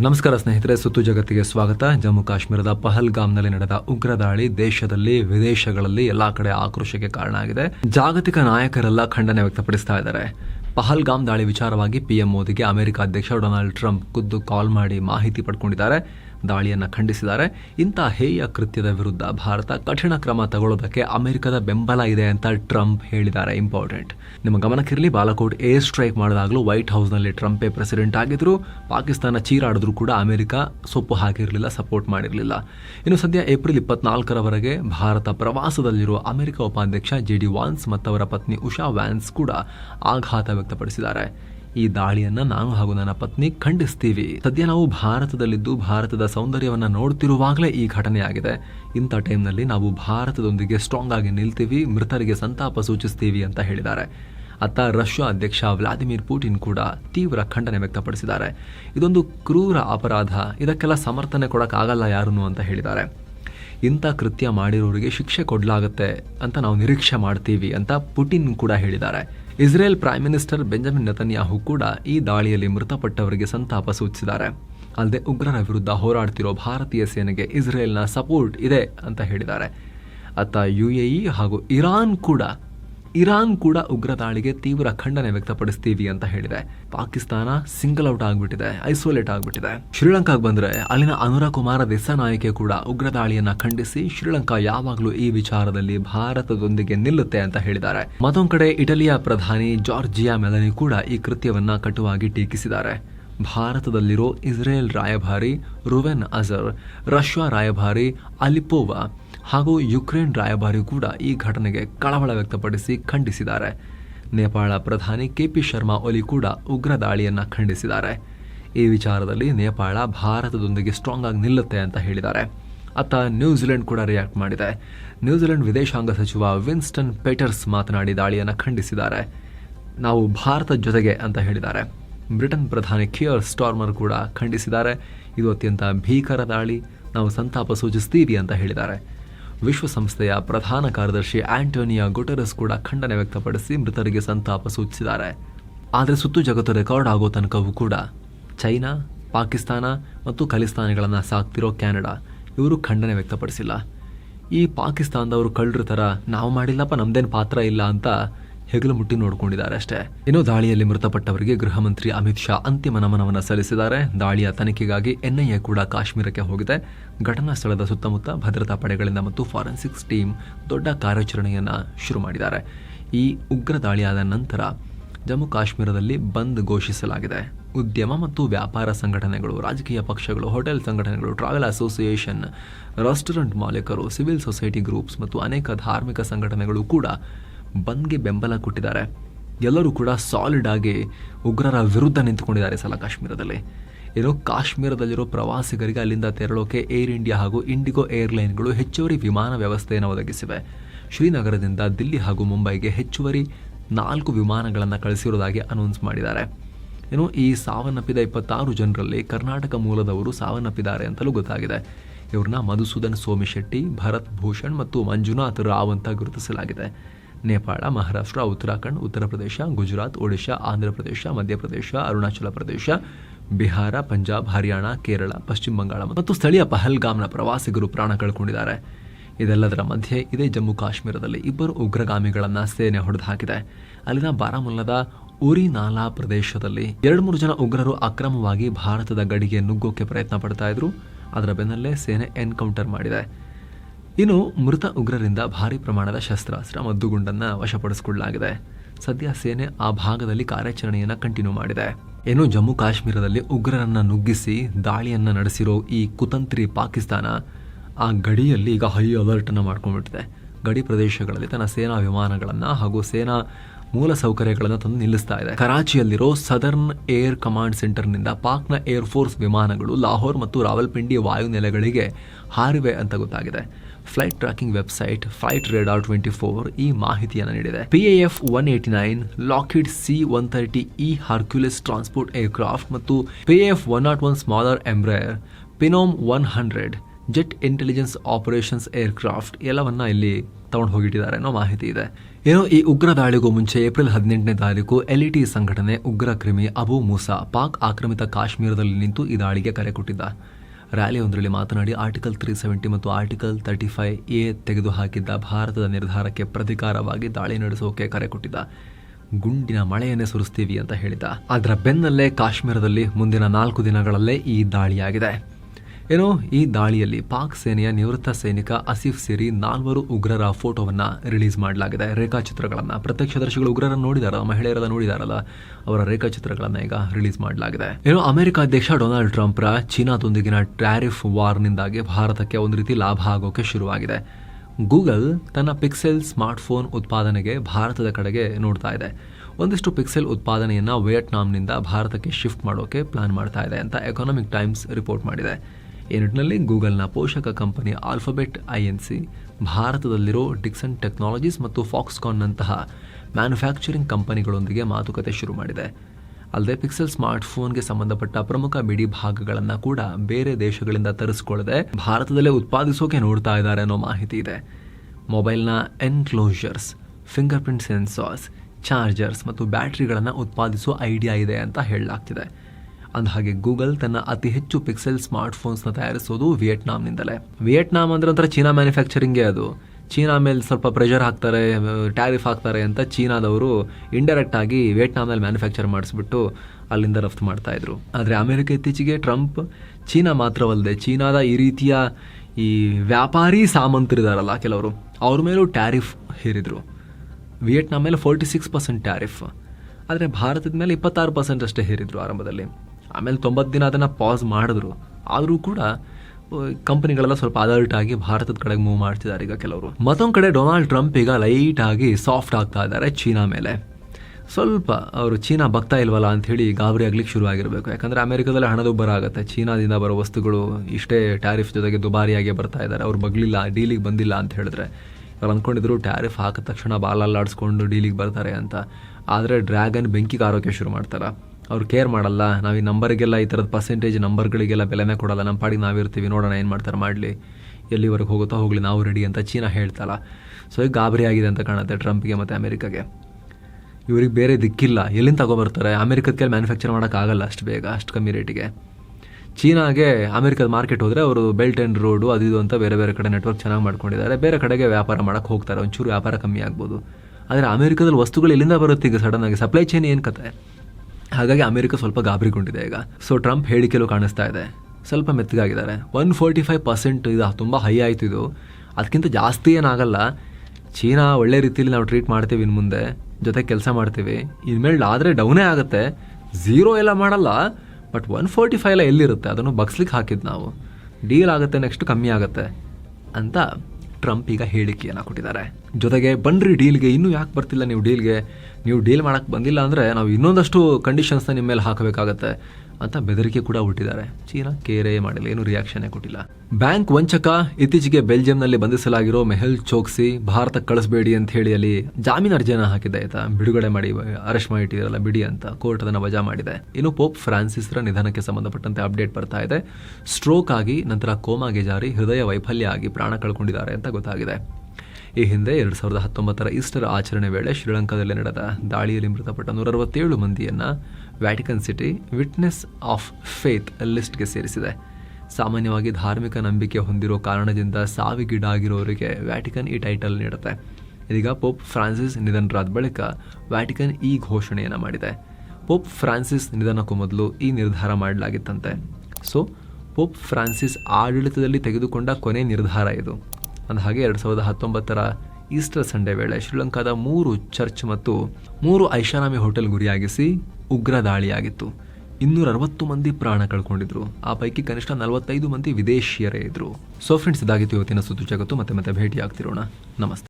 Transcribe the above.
ನಮಸ್ಕಾರ ಸ್ನೇಹಿತರೆ, ಸುತ್ತು ಜಗತ್ತಿಗೆ ಸ್ವಾಗತ. ಜಮ್ಮು ಕಾಶ್ಮೀರದ ಪಹಲ್ಗಾಮ್ನಲ್ಲಿ ನಡೆದ ಉಗ್ರ ದಾಳಿ ದೇಶದಲ್ಲಿ, ವಿದೇಶಗಳಲ್ಲಿ ಎಲ್ಲಾ ಕಡೆ ಆಕ್ರೋಶಕ್ಕೆ ಕಾರಣ ಆಗಿದೆ. ಜಾಗತಿಕ ನಾಯಕರೆಲ್ಲ ಖಂಡನೆ ವ್ಯಕ್ತಪಡಿಸ್ತಾ ಇದ್ದಾರೆ. ಪಹಲ್ಗಾಮ್ ದಾಳಿ ವಿಚಾರವಾಗಿ ಪಿಎಂ ಮೋದಿಗೆ ಅಮೆರಿಕ ಅಧ್ಯಕ್ಷ ಡೊನಾಲ್ಡ್ ಟ್ರಂಪ್ ಖುದ್ದು ಕಾಲ್ ಮಾಡಿ ಮಾಹಿತಿ ಪಡ್ಕೊಂಡಿದ್ದಾರೆ. ದಾಳಿಯನ್ನ ಖಂಡಿಸಿದ್ದಾರೆ. ಇಂಥ ಹೇಯ ಕೃತ್ಯದ ವಿರುದ್ಧ ಭಾರತ ಕಠಿಣ ಕ್ರಮ ತಗೊಳ್ಳೋದಕ್ಕೆ ಅಮೆರಿಕದ ಬೆಂಬಲ ಇದೆ ಅಂತ ಟ್ರಂಪ್ ಹೇಳಿದ್ದಾರೆ. ಇಂಪಾರ್ಟೆಂಟ್. ನಿಮ್ಮ ಗಮನಕ್ಕಿರಲಿ ಬಾಲಕೋಟ್ ಏರ್ ಸ್ಟ್ರೈಕ್ ಮಾಡಿದಾಗಲೂ ವೈಟ್ ಹೌಸ್ನಲ್ಲಿ ಟ್ರಂಪೇ ಪ್ರೆಸಿಡೆಂಟ್ ಆಗಿದ್ರು. ಪಾಕಿಸ್ತಾನ ಚೀರಾಡಿದ್ರು ಕೂಡ ಅಮೆರಿಕ ಸೊಪ್ಪು ಹಾಕಿರಲಿಲ್ಲ, ಸಪೋರ್ಟ್ ಮಾಡಿರಲಿಲ್ಲ. ಇನ್ನು ಸದ್ಯ ಏಪ್ರಿಲ್ ಇಪ್ಪತ್ನಾಲ್ಕರವರೆಗೆ ಭಾರತ ಪ್ರವಾಸದಲ್ಲಿರುವ ಅಮೆರಿಕ ಉಪಾಧ್ಯಕ್ಷ ಜೆ ಡಿ ವಾನ್ಸ್ ಮತ್ತವರ ಪತ್ನಿ ಉಷಾ ವ್ಯಾನ್ಸ್ ಕೂಡ ಆಘಾತ ವ್ಯಕ್ತಪಡಿಸಿದ್ದಾರೆ. ಈ ದಾಳಿಯನ್ನ ನಾನು ಹಾಗೂ ನನ್ನ ಪತ್ನಿ ಖಂಡಿಸ್ತೀವಿ. ಸದ್ಯ ನಾವು ಭಾರತದಲ್ಲಿದ್ದು ಭಾರತದ ಸೌಂದರ್ಯವನ್ನ ನೋಡ್ತಿರುವಾಗಲೇ ಈ ಘಟನೆ ಆಗಿದೆ ಇಂಥ ಟೈಮ್ನಲ್ಲಿ ನಾವು ಭಾರತದೊಂದಿಗೆ ಸ್ಟ್ರಾಂಗ್ ಆಗಿ ನಿಲ್ತೀವಿ, ಮೃತರಿಗೆ ಸಂತಾಪ ಸೂಚಿಸ್ತೀವಿ ಅಂತ ಹೇಳಿದ್ದಾರೆ. ಅತ್ತ ರಷ್ಯಾ ಅಧ್ಯಕ್ಷ ವ್ಲಾದಿಮಿರ್ ಪುಟಿನ್ ಕೂಡ ತೀವ್ರ ಖಂಡನೆ ವ್ಯಕ್ತಪಡಿಸಿದ್ದಾರೆ. ಇದೊಂದು ಕ್ರೂರ ಅಪರಾಧ, ಇದಕ್ಕೆಲ್ಲ ಸಮರ್ಥನೆ ಕೊಡಕ್ಕಾಗಲ್ಲ ಯಾರನ್ನು ಅಂತ ಹೇಳಿದ್ದಾರೆ. ಇಂಥ ಕೃತ್ಯ ಮಾಡಿರೋರಿಗೆ ಶಿಕ್ಷೆ ಕೊಡಲಾಗುತ್ತೆ ಅಂತ ನಾವು ನಿರೀಕ್ಷೆ ಮಾಡ್ತೀವಿ ಅಂತ ಪುಟಿನ್ ಕೂಡ ಹೇಳಿದ್ದಾರೆ. Israel prime minister Benjamin Netanyahu ಕೂಡ ಈ ದಾಳಿಯಲ್ಲಿ ಮೃತಪಟ್ಟವರಿಗೆ ಸಂತಾಪ ಸೂಚಿಸಿದ್ದಾರೆ. ಅಲ್ಲದೆ ಉಗ್ರರ ವಿರುದ್ಧ ಹೋರಾಡ್ತಿರೋ ಭಾರತೀಯ ಸೇನೆಗೆ ಇಸ್ರೇಲ್ನ ಸಪೋರ್ಟ್ ಇದೆ ಅಂತ ಹೇಳಿದ್ದಾರೆ. ಅತ್ತ ಇ ಹಾಗೂ ಇರಾನ್ ಕೂಡ ಇರಾನ್ ಕೂಡ ಉಗ್ರ ದಾಳಿಗೆ ತೀವ್ರ ಖಂಡನೆ ವ್ಯಕ್ತಪಡಿಸ್ತೀವಿ ಅಂತ ಹೇಳಿದೆ. ಪಾಕಿಸ್ತಾನ ಸಿಂಗಲ್ ಔಟ್ ಆಗ್ಬಿಟ್ಟಿದೆ, ಐಸೋಲೇಟ್ ಆಗ್ಬಿಟ್ಟಿದೆ. ಶ್ರೀಲಂಕಾಗೆ ಬಂದ್ರೆ ಅಲ್ಲಿನ ಅನುರ ಕುಮಾರ ದಿಸ್ಸಾನಾಯಕೆ ಕೂಡ ಉಗ್ರ ದಾಳಿಯನ್ನ ಖಂಡಿಸಿ ಶ್ರೀಲಂಕಾ ಯಾವಾಗಲೂ ಈ ವಿಚಾರದಲ್ಲಿ ಭಾರತದೊಂದಿಗೆ ನಿಲ್ಲುತ್ತೆ ಅಂತ ಹೇಳಿದ್ದಾರೆ. ಮತ್ತೊಂದ್ ಕಡೆ ಇಟಲಿಯ ಪ್ರಧಾನಿ ಜಾರ್ಜಿಯಾ ಮೆಲನಿ ಕೂಡ ಈ ಕೃತ್ಯವನ್ನ ಕಟುವಾಗಿ ಟೀಕಿಸಿದ್ದಾರೆ. ಭಾರತದಲ್ಲಿರೋ ಇಸ್ರೇಲ್ ರಾಯಭಾರಿ ರುವೆನ್ ಅಜರ್, ರಷ್ಯಾ ರಾಯಭಾರಿ ಅಲಿಪೋವಾ ಹಾಗೂ ಯುಕ್ರೇನ್ ರಾಯಭಾರಿ ಕೂಡ ಈ ಘಟನೆಗೆ ಕಳವಳ ವ್ಯಕ್ತಪಡಿಸಿ ಖಂಡಿಸಿದ್ದಾರೆ. ನೇಪಾಳ ಪ್ರಧಾನಿ ಕೆಪಿ ಶರ್ಮಾ ಒಲಿ ಕೂಡ ಉಗ್ರ ದಾಳಿಯನ್ನು ಖಂಡಿಸಿದ್ದಾರೆ. ಈ ವಿಚಾರದಲ್ಲಿ ನೇಪಾಳ ಭಾರತದೊಂದಿಗೆ ಸ್ಟ್ರಾಂಗ್ ಆಗಿ ನಿಲ್ಲುತ್ತೆ ಅಂತ ಹೇಳಿದ್ದಾರೆ. ಅತ್ತ ನ್ಯೂಜಿಲೆಂಡ್ ಕೂಡ ರಿಯಾಕ್ಟ್ ಮಾಡಿದೆ. ನ್ಯೂಜಿಲೆಂಡ್ ವಿದೇಶಾಂಗ ಸಚಿವ ವಿನ್ಸ್ಟನ್ ಪೇಟರ್ಸ್ ಮಾತನಾಡಿ ದಾಳಿಯನ್ನು ಖಂಡಿಸಿದ್ದಾರೆ. ನಾವು ಭಾರತದ ಜೊತೆಗೆ ಅಂತ ಹೇಳಿದ್ದಾರೆ. ಬ್ರಿಟನ್ ಪ್ರಧಾನಿ ಕಿಯರ್ ಸ್ಟಾರ್ಮರ್ ಕೂಡ ಖಂಡಿಸಿದ್ದಾರೆ. ಇದು ಅತ್ಯಂತ ಭೀಕರ ದಾಳಿ. ನಾವು ಸಂತಾಪ ಸೂಚಿಸ್ತೀವಿ ಅಂತ ಹೇಳಿದ್ದಾರೆ. ವಿಶ್ವಸಂಸ್ಥೆಯ ಪ್ರಧಾನ ಕಾರ್ಯದರ್ಶಿ ಆಂಟೋನಿಯಾ ಗುಟೆರಸ್ ಕೂಡ ಖಂಡನೆ ವ್ಯಕ್ತಪಡಿಸಿ ಮೃತರಿಗೆ ಸಂತಾಪ ಸೂಚಿಸಿದ್ದಾರೆ. ಆದರೆ ಸುತ್ತು ಜಗತ್ತು ರೆಕಾರ್ಡ್ ಆಗೋ ತನಕವೂ ಕೂಡ ಚೈನಾ, ಪಾಕಿಸ್ತಾನ ಮತ್ತು ಖಲಿಸ್ತಾನಿಗಳನ್ನು ಸಾಕ್ತಿರೋ ಕ್ಯಾನಡಾ ಇವರು ಖಂಡನೆ ವ್ಯಕ್ತಪಡಿಸಿಲ್ಲ. ಈ ಪಾಕಿಸ್ತಾನದವರು ಕಳ್ಳರ ಥರ ನಾವು ಮಾಡಿಲ್ಲಪ್ಪ ನಮ್ಮದೇನು ಪಾತ್ರ ಇಲ್ಲ ಅಂತ ಹೆಗಲು ಮುಟ್ಟಿ ನೋಡಿಕೊಂಡಿದ್ದಾರೆ ಅಷ್ಟೇ. ಇನ್ನು ದಾಳಿಯಲ್ಲಿ ಮೃತಪಟ್ಟವರಿಗೆ ಗೃಹ ಮಂತ್ರಿ ಅಮಿತ್ ಶಾ ಅಂತಿಮ ನಮನವನ್ನು ಸಲ್ಲಿಸಿದ್ದಾರೆ. ದಾಳಿಯ ತನಿಖೆಗಾಗಿ ಎನ್ಐಎ ಕೂಡ ಕಾಶ್ಮೀರಕ್ಕೆ ಹೋಗಿದೆ. ಘಟನಾ ಸ್ಥಳದ ಸುತ್ತಮುತ್ತ ಭದ್ರತಾ ಪಡೆಗಳಿಂದ ಮತ್ತು ಫಾರೆನ್ಸಿಕ್ಸ್ ಟೀಮ್ ದೊಡ್ಡ ಕಾರ್ಯಾಚರಣೆಯನ್ನು ಶುರು ಮಾಡಿದ್ದಾರೆ. ಈ ಉಗ್ರ ದಾಳಿಯಾದ ನಂತರ ಜಮ್ಮು ಕಾಶ್ಮೀರದಲ್ಲಿ ಬಂದ್ ಘೋಷಿಸಲಾಗಿದೆ. ಉದ್ಯಮ ಮತ್ತು ವ್ಯಾಪಾರ ಸಂಘಟನೆಗಳು, ರಾಜಕೀಯ ಪಕ್ಷಗಳು, ಹೋಟೆಲ್ ಸಂಘಟನೆಗಳು, ಟ್ರಾವೆಲ್ ಅಸೋಸಿಯೇಷನ್, ರೆಸ್ಟೋರೆಂಟ್ ಮಾಲೀಕರು, ಸಿವಿಲ್ ಸೊಸೈಟಿ ಗ್ರೂಪ್ಸ್ ಮತ್ತು ಅನೇಕ ಧಾರ್ಮಿಕ ಸಂಘಟನೆಗಳು ಕೂಡ ಬಂದ್ಗೆ ಬೆಂಬಲ ಕೊಟ್ಟಿದ್ದಾರೆ. ಎಲ್ಲರೂ ಕೂಡ ಸಾಲಿಡ್ ಆಗಿ ಉಗ್ರರ ವಿರುದ್ಧ ನಿಂತುಕೊಂಡಿದ್ದಾರೆ ಸಲ ಕಾಶ್ಮೀರದಲ್ಲಿ. ಏನೋ ಕಾಶ್ಮೀರದಲ್ಲಿರೋ ಪ್ರವಾಸಿಗರಿಗೆ ಅಲ್ಲಿಂದ ತೆರಳೋಕೆ ಏರ್ ಇಂಡಿಯಾ ಹಾಗೂ ಇಂಡಿಗೋ ಏರ್ಲೈನ್ಗಳು ಹೆಚ್ಚುವರಿ ವಿಮಾನ ವ್ಯವಸ್ಥೆಯನ್ನು ಒದಗಿಸಿವೆ. ಶ್ರೀನಗರದಿಂದ ದಿಲ್ಲಿ ಹಾಗೂ ಮುಂಬೈಗೆ ಹೆಚ್ಚುವರಿ ನಾಲ್ಕು ವಿಮಾನಗಳನ್ನು ಕಳಿಸಿರುವುದಾಗಿ ಅನೌನ್ಸ್ ಮಾಡಿದ್ದಾರೆ. ಏನು ಈ ಸಾವನ್ನಪ್ಪಿದ ಇಪ್ಪತ್ತಾರು ಜನರಲ್ಲಿ ಕರ್ನಾಟಕ ಮೂಲದವರು ಸಾವನ್ನಪ್ಪಿದ್ದಾರೆ ಅಂತಲೂ ಗೊತ್ತಾಗಿದೆ. ಇವ್ರನ್ನ ಮಧುಸೂದನ್ ಸೋಮಿಶೆಟ್ಟಿ, ಭರತ್ ಭೂಷಣ್ ಮತ್ತು ಮಂಜುನಾಥ್ ರಾವ್ ಅಂತ ಗುರುತಿಸಲಾಗಿದೆ. ನೇಪಾಳ, ಮಹಾರಾಷ್ಟ್ರ, ಉತ್ತರಾಖಂಡ್, ಉತ್ತರ ಪ್ರದೇಶ, ಗುಜರಾತ್, ಒಡಿಶಾ, ಆಂಧ್ರ ಪ್ರದೇಶ ಮಧ್ಯಪ್ರದೇಶ ಅರುಣಾಚಲ ಪ್ರದೇಶ, ಬಿಹಾರ, ಪಂಜಾಬ್, ಹರಿಯಾಣ, ಕೇರಳ, ಪಶ್ಚಿಮ ಬಂಗಾಳ ಮತ್ತು ಸ್ಥಳೀಯ ಪಹಲ್ಗಾಮ್ನ ಪ್ರವಾಸಿಗರು ಪ್ರಾಣ ಕಳ್ಕೊಂಡಿದ್ದಾರೆ. ಇದೆಲ್ಲದರ ಮಧ್ಯೆ ಇದೇ ಜಮ್ಮು ಕಾಶ್ಮೀರದಲ್ಲಿ ಇಬ್ಬರು ಉಗ್ರಗಾಮಿಗಳನ್ನು ಸೇನೆ ಹೊಡೆದು ಹಾಕಿದೆ. ಅಲ್ಲಿನ ಬಾರಾಮುಲ್ಲದ ಉರಿ ನಾಲಾ ಪ್ರದೇಶದಲ್ಲಿ ಎರಡು ಮೂರು ಜನ ಉಗ್ರರು ಅಕ್ರಮವಾಗಿ ಭಾರತದ ಗಡಿಗೆ ನುಗ್ಗೋಕೆ ಪ್ರಯತ್ನ ಪಡ್ತಾ ಇದ್ರು. ಅದರ ಬೆನ್ನಲ್ಲೇ ಸೇನೆ ಎನ್ಕೌಂಟರ್ ಮಾಡಿದೆ. ಇನ್ನು ಮೃತ ಉಗ್ರರಿಂದ ಭಾರಿ ಪ್ರಮಾಣದ ಶಸ್ತ್ರಾಸ್ತ್ರ ಮದ್ದುಗುಂಡನ್ನು ವಶಪಡಿಸಿಕೊಳ್ಳಲಾಗಿದೆ. ಸದ್ಯ ಸೇನೆ ಆ ಭಾಗದಲ್ಲಿ ಕಾರ್ಯಾಚರಣೆಯನ್ನು ಕಂಟಿನ್ಯೂ ಮಾಡಿದೆ. ಏನು ಜಮ್ಮು ಕಾಶ್ಮೀರದಲ್ಲಿ ಉಗ್ರರನ್ನ ನುಗ್ಗಿಸಿ ದಾಳಿಯನ್ನ ನಡೆಸಿರೋ ಈ ಕುತಂತ್ರಿ ಪಾಕಿಸ್ತಾನ ಆ ಗಡಿಯಲ್ಲಿ ಈಗ ಹೈ ಅಲರ್ಟ್ ಅನ್ನ ಮಾಡ್ಕೊಂಡ್ಬಿಟ್ಟಿದೆ. ಗಡಿ ಪ್ರದೇಶಗಳಲ್ಲಿ ತನ್ನ ಸೇನಾ ವಿಮಾನಗಳನ್ನ ಹಾಗೂ ಸೇನಾ ಮೂಲ ಸೌಕರ್ಯಗಳನ್ನು ತಂದು ನಿಲ್ಲಿಸ್ತಾ ಇದೆ. ಕರಾಚಿಯಲ್ಲಿರೋ ಸದರ್ನ್ ಏರ್ ಕಮಾಂಡ್ ಸೆಂಟರ್ನಿಂದ ಪಾಕ್ನ ಏರ್ ಫೋರ್ಸ್ ವಿಮಾನಗಳು ಲಾಹೋರ್ ಮತ್ತು ರಾವಲ್ಪಿಂಡಿ ವಾಯುನೆಲೆಗಳಿಗೆ ಹಾರಿವೆ ಅಂತ ಗೊತ್ತಾಗಿದೆ. Flight tracking website flight radar twenty four ಈ ಮಾಹಿತಿಯನ್ನು ನೀಡಿದೆ. PAF one eighty nine Lockheed C one thirty E Hercules transport aircraft ಮತ್ತು PAF one naught one smaller Embraer Phenom one hundred jet intelligence operations aircraft ಎಲ್ಲವನ್ನ ಇಲ್ಲಿ ತಗೊಂಡು ಹೋಗಿಟ್ಟಿದ್ದಾರೆ ಅನ್ನೋ ಮಾಹಿತಿ ಇದೆ. ಏನೋ ಈ ಉಗ್ರ ದಾಳಿಗೂ ಮುಂಚೆ ಏಪ್ರಿಲ್ ಹದಿನೆಂಟನೇ ತಾರೀಕು ಎಲ್ಇಟಿ ಸಂಘಟನೆ ಉಗ್ರ ಕ್ರಿಮಿ ಅಬು ಮೂಸಾ ಪಾಕ್ ಆಕ್ರಮಿತ ಕಾಶ್ಮೀರದಲ್ಲಿ ನಿಂತು ಈ ದಾಳಿಗೆ ಕರೆ ಕೊಟ್ಟಿದ್ದ. ರ್ಯಾಲಿಯೊಂದರಲ್ಲಿ ಮಾತನಾಡಿ ಆರ್ಟಿಕಲ್ ತ್ರೀ ಸೆವೆಂಟಿ ಮತ್ತು ಆರ್ಟಿಕಲ್ ತರ್ಟಿ ಫೈವ್ ಎ ತೆಗೆದುಹಾಕಿದ್ದ ಭಾರತದ ನಿರ್ಧಾರಕ್ಕೆ ಪ್ರತಿಕಾರವಾಗಿ ದಾಳಿ ನಡೆಸೋಕೆ ಕರೆ ಕೊಟ್ಟಿದ್ದ. ಗುಂಡಿನ ಮಳೆಯನ್ನೇ ಸುರಿಸ್ತೀವಿ ಅಂತ ಹೇಳಿದ ಅದರ ಬೆನ್ನಲ್ಲೇ ಕಾಶ್ಮೀರದಲ್ಲಿ ಮುಂದಿನ ನಾಲ್ಕು ದಿನಗಳಲ್ಲೇ ಈ ದಾಳಿಯಾಗಿದೆ. ಏನೋ ಈ ದಾಳಿಯಲ್ಲಿ ಪಾಕ್ ಸೇನೆಯ ನಿವೃತ್ತ ಸೈನಿಕ ಅಸಿಫ್ ಸೇರಿ ನಾಲ್ವರು ಉಗ್ರರ ಫೋಟೋವನ್ನ ರಿಲೀಸ್ ಮಾಡಲಾಗಿದೆ. ರೇಖಾಚಿತ್ರಗಳನ್ನು ಪ್ರತ್ಯಕ್ಷದರ್ಶಿಗಳು ಉಗ್ರರನ್ನು ನೋಡಿದಾರ ಮಹಿಳೆಯರನ್ನ ನೋಡಿದಾರಲ್ಲ, ಅವರ ರೇಖಾಚಿತ್ರಗಳನ್ನು ಈಗ ರಿಲೀಸ್ ಮಾಡಲಾಗಿದೆ. ಏನೋ ಅಮೆರಿಕ ಅಧ್ಯಕ್ಷ ಡೊನಾಲ್ಡ್ ಟ್ರಂಪ್ರ ಚೀನಾದೊಂದಿಗಿನ ಟ್ಯಾರಿಫ್ ವಾರ್ನಿಂದಾಗಿ ಭಾರತಕ್ಕೆ ಒಂದು ರೀತಿ ಲಾಭ ಆಗೋಕೆ ಶುರುವಾಗಿದೆ. ಗೂಗಲ್ ತನ್ನ ಪಿಕ್ಸೆಲ್ ಸ್ಮಾರ್ಟ್ಫೋನ್ ಉತ್ಪಾದನೆಗೆ ಭಾರತದ ಕಡೆಗೆ ನೋಡ್ತಾ ಇದೆ. ಒಂದಿಷ್ಟು ಪಿಕ್ಸೆಲ್ ಉತ್ಪಾದನೆಯನ್ನು ವಿಯೆಟ್ನಾಂನಿಂದ ಭಾರತಕ್ಕೆ ಶಿಫ್ಟ್ ಮಾಡೋಕೆ ಪ್ಲಾನ್ ಮಾಡ್ತಾ ಇದೆ ಅಂತ ಎಕನಾಮಿಕ್ ಟೈಮ್ಸ್ ರಿಪೋರ್ಟ್ ಮಾಡಿದೆ. ಈ ಗೂಗಲ್ನ ಪೋಷಕ ಕಂಪನಿ ಆಲ್ಫಾಬೆಟ್ ಐಎನ್ಸಿ ಭಾರತದಲ್ಲಿರೋ ಡಿಕ್ಸನ್ ಟೆಕ್ನಾಲಜೀಸ್ ಮತ್ತು ಫಾಕ್ಸ್ಕಾನ್ನಂತಹ ಮ್ಯಾನುಫ್ಯಾಕ್ಚರಿಂಗ್ ಕಂಪನಿಗಳೊಂದಿಗೆ ಮಾತುಕತೆ ಶುರು ಮಾಡಿದೆ. ಅಲ್ಲದೆ ಪಿಕ್ಸೆಲ್ ಸ್ಮಾರ್ಟ್ಫೋನ್ಗೆ ಸಂಬಂಧಪಟ್ಟ ಪ್ರಮುಖ ಬಿಡಿ ಭಾಗಗಳನ್ನು ಕೂಡ ಬೇರೆ ದೇಶಗಳಿಂದ ತರಿಸ್ಕೊಳ್ಳದೆ ಭಾರತದಲ್ಲೇ ಉತ್ಪಾದಿಸೋಕೆ ನೋಡ್ತಾ ಇದ್ದಾರೆ ಅನ್ನೋ ಮಾಹಿತಿ ಇದೆ. ಮೊಬೈಲ್ನ enclosures fingerprint sensors, chargers ಮತ್ತು ಬ್ಯಾಟ್ರಿಗಳನ್ನು ಉತ್ಪಾದಿಸೋ ಐಡಿಯಾ ಇದೆ ಅಂತ ಹೇಳಲಾಗ್ತಿದೆ. ಅಂದಹಾಗೆ ಗೂಗಲ್ ತನ್ನ ಅತಿ ಹೆಚ್ಚು ಪಿಕ್ಸೆಲ್ ಸ್ಮಾರ್ಟ್ಫೋನ್ಸ್ನ ತಯಾರಿಸೋದು ವಿಯೆಟ್ನಾಂನಿಂದಲೇ. ವಿಯೆಟ್ನಾಂ ಅಂದ್ರೆ ಒಂಥರ ಚೀನಾ ಮ್ಯಾನುಫ್ಯಾಕ್ಚರಿಂಗೇ ಅದು. ಚೀನಾ ಮೇಲೆ ಸ್ವಲ್ಪ ಪ್ರೆಷರ್ ಹಾಕ್ತಾರೆ ಟ್ಯಾರಿಫ್ ಹಾಕ್ತಾರೆ ಅಂತ ಚೀನಾದವರು ಇಂಡೈರೆಕ್ಟ್ ಆಗಿ ವಿಯೆಟ್ನಾಂನಲ್ಲಿ ಮ್ಯಾನುಫ್ಯಾಕ್ಚರ್ ಮಾಡಿಸ್ಬಿಟ್ಟು ಅಲ್ಲಿಂದ ರಫ್ತು ಮಾಡ್ತಾ ಇದ್ರು. ಆದರೆ ಅಮೆರಿಕ ಇತ್ತೀಚೆಗೆ ಟ್ರಂಪ್ ಚೀನಾ ಮಾತ್ರವಲ್ಲದೆ ಚೀನಾದ ಈ ರೀತಿಯ ಈ ವ್ಯಾಪಾರಿ ಸಾಮಂತರಿದಾರಲ್ಲ ಕೆಲವರು, ಅವ್ರ ಮೇಲೂ ಟ್ಯಾರಿಫ್ ಹೇರಿದ್ರು. ವಿಯೆಟ್ನಾಂ ಮೇಲೆ ಫೋರ್ಟಿ ಸಿಕ್ಸ್ ಪರ್ಸೆಂಟ್ ಟ್ಯಾರಿಫ್ ಆದರೆ ಭಾರತದ ಮೇಲೆ ಇಪ್ಪತ್ತಾರು ಪರ್ಸೆಂಟ್ ಅಷ್ಟೇ ಹೇರಿದ್ರು ಆರಂಭದಲ್ಲಿ. ಆಮೇಲೆ ತೊಂಬತ್ತು ದಿನ ಅದನ್ನು ಪಾಸ್ ಮಾಡಿದ್ರು. ಆದರೂ ಕೂಡ ಕಂಪನಿಗಳೆಲ್ಲ ಸ್ವಲ್ಪ ಅಲರ್ಟ್ ಆಗಿ ಭಾರತದ ಕಡೆಗೆ ಮೂವ್ ಮಾಡ್ತಿದ್ದಾರೆ ಈಗ ಕೆಲವರು. ಮತ್ತೊಂದು ಕಡೆ ಡೊನಾಲ್ಡ್ ಟ್ರಂಪ್ ಈಗ ಲೈಟ್ ಆಗಿ ಸಾಫ್ಟ್ ಆಗ್ತಾ ಇದ್ದಾರೆ ಚೀನಾ ಮೇಲೆ. ಸ್ವಲ್ಪ ಅವರು ಚೀನಾ ಬಗ್ತಾ ಇಲ್ವಲ್ಲ ಅಂತ ಹೇಳಿ ಗಾಬರಿ ಆಗ್ಲಿಕ್ಕೆ ಶುರು ಆಗಿರಬೇಕು. ಯಾಕಂದ್ರೆ ಅಮೆರಿಕದಲ್ಲಿ ಹಣದುಬ್ಬರ ಆಗುತ್ತೆ. ಚೀನಾದಿಂದ ಬರೋ ವಸ್ತುಗಳು ಇಷ್ಟೇ ಟ್ಯಾರಿಫ್ ಜೊತೆಗೆ ದುಬಾರಿಯಾಗಿ ಬರ್ತಾ ಇದ್ದಾರೆ. ಅವ್ರು ಬಗ್ಲಿಲ್ಲ ಡೀಲಿಗೆ ಬಂದಿಲ್ಲ ಅಂತ ಹೇಳಿದ್ರೆ ಅವ್ರು ಅಂದ್ಕೊಂಡಿದ್ರು ಟ್ಯಾರಿಫ್ ಹಾಕಿದ ತಕ್ಷಣ ಬಾಲಲ್ಲಾಡಿಸ್ಕೊಂಡು ಡೀಲಿಗೆ ಬರ್ತಾರೆ ಅಂತ. ಆದರೆ ಡ್ರ್ಯಾಗನ್ ಬೆಂಕಿಗೆ ಆರೋಗ್ಯ ಶುರು ಮಾಡ್ತಾರೆ. ಅವ್ರು ಕೇರ್ ಮಾಡಲ್ಲ. ನಾವು ಈ ನಂಬರ್ಗೆಲ್ಲ ಈ ಥರದ ಪರ್ಸೆಂಟೇಜ್ ನಂಬರ್ಗಳಿಗೆಲ್ಲ ಬೆಲೆನೇ ಕೊಡಲ್ಲ. ನಮ್ಮ ಪಾಡಿಗೆ ನಾವಿರ್ತೀವಿ ನೋಡೋಣ ಏನು ಮಾಡ್ತಾರೆ ಮಾಡಲಿ. ಎಲ್ಲಿವರೆಗೆ ಹೋಗುತ್ತೋ ಹೋಗಲಿ. ನಾವು ರೆಡಿ ಅಂತ ಚೀನಾ ಹೇಳ್ತಲ್ಲ. ಸೊ ಈಗ ಗಾಬರಿ ಆಗಿದೆ ಅಂತ ಕಾಣುತ್ತೆ ಟ್ರಂಪ್ಗೆ ಮತ್ತು ಅಮೆರಿಕಾಗೆ. ಇವ್ರಿಗೆ ಬೇರೆ ದಿಕ್ಕಿಲ್ಲ. ಎಲ್ಲಿಂದ ತಗೊಬರ್ತಾರೆ? ಅಮೆರಿಕದ ಕೇಳಿ ಮ್ಯಾನುಫ್ಯಾಕ್ಚರ್ ಮಾಡೋಕ್ಕಾಗಲ್ಲ ಅಷ್ಟು ಬೇಗ, ಅಷ್ಟು ಕಮ್ಮಿ ರೇಟಿಗೆ ಚೀನಾಗೆ ಅಮೆರಿಕದ ಮಾರ್ಕೆಟ್ ಹೋದರೆ ಅವರು ಬೆಲ್ಟ್ ಆ್ಯಂಡ್ ರೋಡು ಅದು ಇದು ಅಂತ ಬೇರೆ ಬೇರೆ ಕಡೆ ನೆಟ್ವರ್ಕ್ ಚೆನ್ನಾಗಿ ಮಾಡ್ಕೊಂಡಿದ್ದಾರೆ. ಬೇರೆ ಕಡೆಗೆ ವ್ಯಾಪಾರ ಮಾಡೋಕ್ಕೆ ಹೋಗ್ತಾರೆ. ಒಂಚೂರು ವ್ಯಾಪಾರ ಕಮ್ಮಿ ಆಗ್ಬೋದು. ಆದರೆ ಅಮೆರಿಕದಲ್ಲಿ ವಸ್ತುಗಳು ಎಲ್ಲಿಂದ ಬರುತ್ತೆ ಈಗ ಸಡನ್ನಾಗಿ ಸಪ್ಲೈ ಚೈನ್ ಏನು ಕತೆ? ಹಾಗಾಗಿ ಅಮೆರಿಕ ಸ್ವಲ್ಪ ಗಾಬರಿಗೊಂಡಿದೆ ಈಗ. ಸೊ ಟ್ರಂಪ್ ಹೇಳಿಕೆಲು ಕಾಣಿಸ್ತಾ ಇದೆ. ಸ್ವಲ್ಪ ಮೆತ್ತಗಾಗಿದ್ದಾರೆ. ಒನ್ ಫೋರ್ಟಿ ಫೈವ್ ಪರ್ಸೆಂಟ್ ಇದು ತುಂಬ ಹೈ ಆಯಿತು ಇದು. ಅದಕ್ಕಿಂತ ಜಾಸ್ತಿ ಏನಾಗಲ್ಲ. ಚೀನಾ ಒಳ್ಳೆ ರೀತಿಯಲ್ಲಿ ನಾವು ಟ್ರೀಟ್ ಮಾಡ್ತೀವಿ ಇನ್ನು ಮುಂದೆ. ಜೊತೆ ಕೆಲಸ ಮಾಡ್ತೀವಿ. ಇನ್ಮೇಲೆ ಆದರೆ ಡೌನೇ ಆಗುತ್ತೆ. ಝೀರೋ ಎಲ್ಲ ಮಾಡಲ್ಲ. ಬಟ್ ಒನ್ ಫೋರ್ಟಿ ಫೈವ್ ಎಲ್ಲ ಎಲ್ಲಿರುತ್ತೆ? ಅದನ್ನು ಬಗ್ಸ್ಲಿಕ್ಕೆ ಹಾಕಿದ್ದು ನಾವು. ಡೀಲ್ ಆಗುತ್ತೆ ನೆಕ್ಸ್ಟ್ ಕಮ್ಮಿ ಆಗುತ್ತೆ. ಅಂತ ಟ್ರಂಪ್ ಈಗ ಹೇಳಿಕೆಯನ್ನು ಕೊಟ್ಟಿದ್ದಾರೆ. ಜೊತೆಗೆ ಬನ್ರಿ ಡೀಲ್ಗೆ, ಇನ್ನೂ ಯಾಕೆ ಬರ್ತಿಲ್ಲ ನೀವು ಡೀಲ್ಗೆ? ನೀವು ಡೀಲ್ ಮಾಡೋಕ್ಕೆ ಬಂದಿಲ್ಲ ಅಂದರೆ ನಾವು ಇನ್ನೊಂದಷ್ಟು ಕಂಡೀಷನ್ಸ್ನ ನಿಮ್ಮ ಮೇಲೆ ಹಾಕಬೇಕಾಗತ್ತೆ. ಅಂತ ಬೆದರಿಕೆ ಕೂಡ ಹುಟ್ಟಿದ್ದಾರೆ. ಚೀನಾ ಕೇರೆ ಮಾಡಿಲ್ಲ, ಏನು ರಿಯಾಕ್ಷನ್ ಕೊಟ್ಟಿಲ್ಲ. ಬ್ಯಾಂಕ್ ವಂಚಕ ಇತ್ತೀಚೆಗೆ ಬೆಲ್ಜಿಯಂನಲ್ಲಿ ಬಂಧಿಸಲಾಗಿರೋ ಮೆಹಲ್ ಚೋಕ್ಸಿ ಭಾರತಕ್ಕೆ ಕಳಿಸಬೇಡಿ ಅಂತ ಹೇಳಿ ಅಲ್ಲಿ ಜಾಮೀನು ಅರ್ಜಿಯನ್ನು ಹಾಕಿದ್ದೆ ಆಯ್ತಾ? ಬಿಡುಗಡೆ ಮಾಡಿ, ಅರೆಸ್ಟ್ ಮಾಡಿಟ್ಟಿರಲ್ಲ, ಬಿಡಿ ಅಂತ ಕೋರ್ಟ್ ಅದನ್ನು ವಜಾ ಮಾಡಿದೆ. ಇನ್ನು ಪೋಪ್ ಫ್ರಾನ್ಸಿಸ್ರ ನಿಧನಕ್ಕೆ ಸಂಬಂಧಪಟ್ಟಂತೆ ಅಪ್ಡೇಟ್ ಬರ್ತಾ ಇದೆ. ಸ್ಟ್ರೋಕ್ ಆಗಿ ನಂತರ ಕೋಮಾಗೆ ಜಾರಿ, ಹೃದಯ ವೈಫಲ್ಯ ಆಗಿ ಪ್ರಾಣ ಕಳ್ಕೊಂಡಿದ್ದಾರೆ ಅಂತ ಗೊತ್ತಾಗಿದೆ. ಈ ಹಿಂದೆ ಎರಡು ಸಾವಿರದ ಹತ್ತೊಂಬತ್ತರ ಈಸ್ಟರ್ ಆಚರಣೆ ವೇಳೆ ಶ್ರೀಲಂಕಾದಲ್ಲಿ ನಡೆದ ದಾಳಿಯಲ್ಲಿ ಮೃತಪಟ್ಟ ನೂರ ಅರವತ್ತೇಳು ಮಂದಿಯನ್ನ Vatican city witness of faith ಲಿಸ್ಟ್ಗೆ ಸೇರಿಸಿದೆ. ಸಾಮಾನ್ಯವಾಗಿ ಧಾರ್ಮಿಕ ನಂಬಿಕೆ ಹೊಂದಿರೋ ಕಾರಣದಿಂದ ಸಾವಿಗೀಡಾಗಿರೋರಿಗೆ ವ್ಯಾಟಿಕನ್ ಈ ಟೈಟಲ್ ನೀಡುತ್ತೆ. ಇದೀಗ ಪೋಪ್ ಫ್ರಾನ್ಸಿಸ್ ನಿಧನರಾದ ಬಳಿಕ ವ್ಯಾಟಿಕನ್ ಈ ಘೋಷಣೆಯನ್ನು ಮಾಡಿದೆ. ಪೋಪ್ ಫ್ರಾನ್ಸಿಸ್ ನಿಧನಕ್ಕೂ ಮೊದಲು ಈ ನಿರ್ಧಾರ ಮಾಡಲಾಗಿತ್ತಂತೆ. ಸೊ ಪೋಪ್ ಫ್ರಾನ್ಸಿಸ್ ಆಡಳಿತದಲ್ಲಿ ತೆಗೆದುಕೊಂಡ ಕೊನೆ ನಿರ್ಧಾರ ಇದು. ಅಂದಹಾಗೆ ಎರಡು ಸಾವಿರದ ಹತ್ತೊಂಬತ್ತರ ಈಸ್ಟರ್ ಸಂಡೇ ವೇಳೆ ಶ್ರೀಲಂಕಾದ ಮೂರು ಚರ್ಚ್ ಮತ್ತು ಮೂರು ಐಷಾರಾಮಿ ಹೋಟೆಲ್ ಗುರಿಯಾಗಿಸಿ ಉಗ್ರ ದಾಳಿಯಾಗಿತ್ತು ಇನ್ನೂರ ಅರವತ್ತು ಮಂದಿ ಪ್ರಾಣ ಕಳ್ಕೊಂಡಿದ್ರು. ಆ ಪೈಕಿ ಕನಿಷ್ಠ ನಲವತ್ತೈದು ಮಂದಿ ವಿದೇಶಿಯರೇ ಇದ್ರು. ಸೊ ಫ್ರೆಂಡ್ಸ್ ಇದಾಗಿತ್ತು ಇವತ್ತಿನ ಸುದ್ದಿ ಜಗತ್ತು. ಮತ್ತೆ ಮತ್ತೆ ಭೇಟಿ ಆಗ್ತಿರೋಣ ನಮಸ್ತೆ.